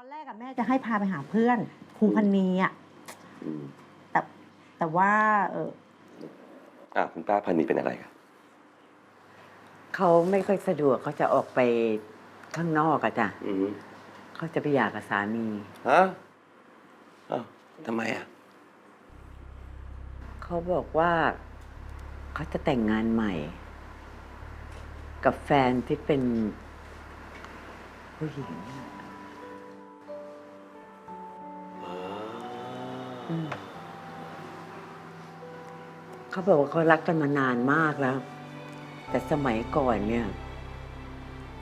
อนแรกอะแม่จะให้พาไปหาเพื่อนครูพันนีอะอืมแต่แต่ว่าเอออะคุณป้าพันนีเป็นอะไรครับเขาไม่ค่อยสะดวกเขาจะออกไปข้างนอกอะจ้ะอืมเขาจะไปหย่ากับสามี ฮะอ้าวทำไมอะเขาบอกว่าเขาจะแต่งงานใหม่ กับแฟนที่เป็นผู้หญิง เขาบอกว่าเขารักกันมานานมากแล้ว แต่สมัยก่อนเนี่ย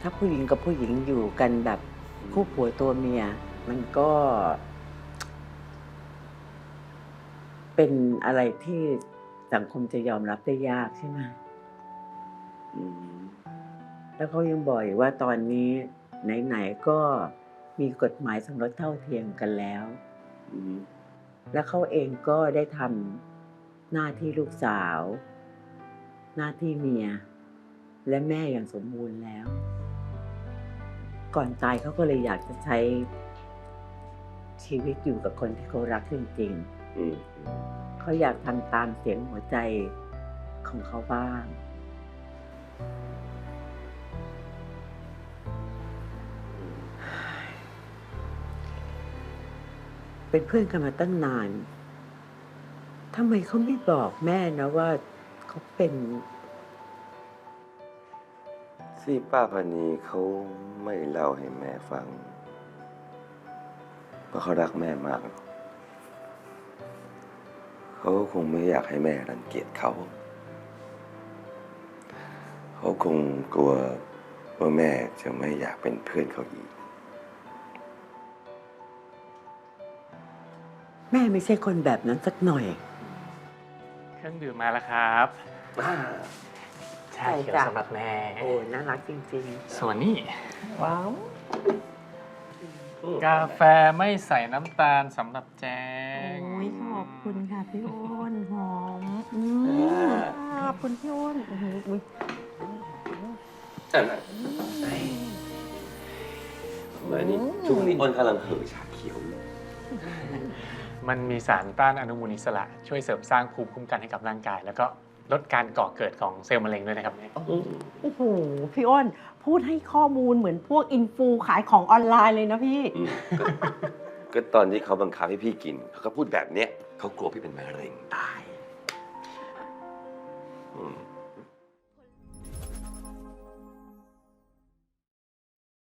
ถ้าผู้หญิงกับผู้หญิงอยู่กันแบบคู่ผัวตัวเมีย มันก็ เป็นอะไรที่สังคมจะยอมรับได้ยากใช่ไหมมแล้วเขายังบอกอีกว่าตอนนี้ไหนๆก็มีกฎหมายสมรสเท่าเทียมกันแล้ว อืม แล้วเขาเองก็ได้ทำหน้าที่ลูกสาว หน้าที่เมีย และแม่อย่างสมบูรณ์แล้ว ก่อนตายเขาก็เลยอยากจะใช้ชีวิตอยู่กับคนที่เขารักจริงอืมๆเขาอยากทำตามเสียงหัวใจของเขาบ้าง เป็นเพื่อนกันมาตั้งนานทำไมเขาไม่บอกแม่นะว่าเขาเป็นที่ป้าพันีเขาไม่เล่าให้แม่ฟังเพราะเขารักแม่มากหรอกเขาคงไม่อยากให้แม่รังเกียจเขา เขาคงกลัวว่าแม่จะไม่อยากเป็นเพื่อนเขาอีก แม่ไม่ใช่คนแบบนั้นสักหน่อย เครื่องดื่มมาแล้วครับชาเขียวจ้ะสำหรับแม่ โอ้น่ารักจริงส่วนนี้ว้าว กาแฟไม่ใส่น้ำตาลสำหรับแจง โอ้ยขอบคุณค่ะพี่อ้นหอมอืมขอบคุณพี่อ้นโอ้โหอุ๊ยอันนี้ช่วงนี้อ้นกำลังเห่อชาเขียวอยู่ มันมีสารต้านอนุมูลอิสระ ช่วยเสริมสร้างภูมิคุ้มกันให้กับร่างกาย แล้วก็ลดการก่อเกิดของเซลล์มะเร็งด้วยนะครับเนี่ยโอ้โหพี่อ้นพูดให้ข้อมูลเหมือนพวกอินฟูขายของออนไลน์เลยนะพี่ อืมก็ก็ตอนที่เขาบังคับให้พี่กิน เขาก็พูดแบบเนี้ยเขากลัวพี่เป็นมะเร็งตายอืม